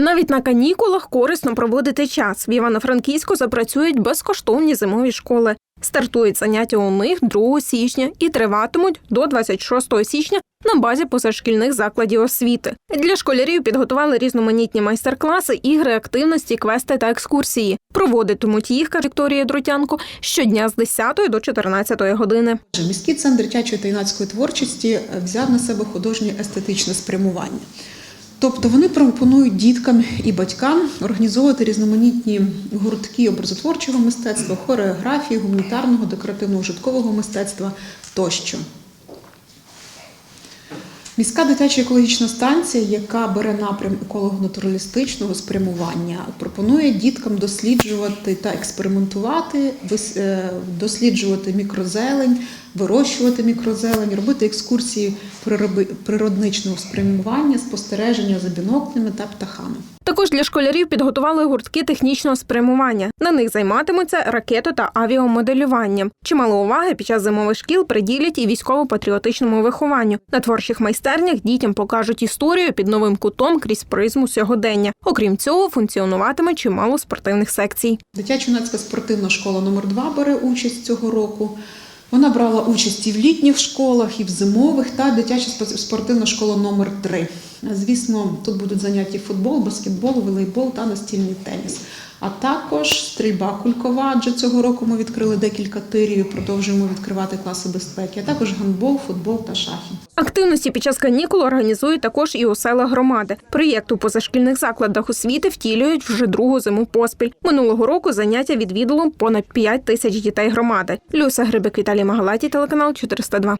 Навіть на канікулах корисно проводити час. В Івано-Франківську запрацюють безкоштовні зимові школи. Стартують заняття у них 2 січня і триватимуть до 26 січня на базі позашкільних закладів освіти. Для школярів підготували різноманітні майстер-класи, ігри, активності, квести та екскурсії. Проводитимуть їх, каже Вікторія Друтянко, щодня з 10 до 14 години. Міський центр дитячої та юнацької творчості взяв на себе художнє естетичне спрямування. Тобто вони пропонують діткам і батькам організовувати різноманітні гуртки образотворчого мистецтва, хореографії, гуманітарного, декоративно-ужиткового мистецтва тощо. Міська дитяча екологічна станція, яка бере напрям еколого-натуралістичного спрямування, пропонує діткам досліджувати та експериментувати, е, досліджувати мікрозелень, вирощувати мікрозелень, робити екскурсії природничного спрямування, спостереження за біноклями та птахами. Також для школярів підготували гуртки технічного спрямування. На них займатимуться ракето та авіамоделюванням. Чимало уваги під час зимових шкіл приділять і військово-патріотичному вихованню. На творчих майстернях дітям покажуть історію під новим кутом крізь призму сьогодення. Окрім цього, функціонуватиме чимало спортивних секцій. Дитячо-юнацька спортивна школа номер 2 бере участь цього року. Вона брала участь і в літніх школах, і в зимових, та дитяча спортивна школа номер 3 Звісно, тут будуть заняття футбол, баскетбол, волейбол та настільний теніс. А також стрільба кулькова, адже цього року ми відкрили декілька тирів і продовжуємо відкривати класи безпеки, а також гандбол, футбол та шахи. Активності під час канікул організують також і у селах громади. Проєкт у позашкільних закладах освіти втілюють вже другу зиму поспіль. Минулого року заняття відвідало понад 5 тисяч дітей громади. Люся Грибик, Віталій Магалаті, телеканал 402.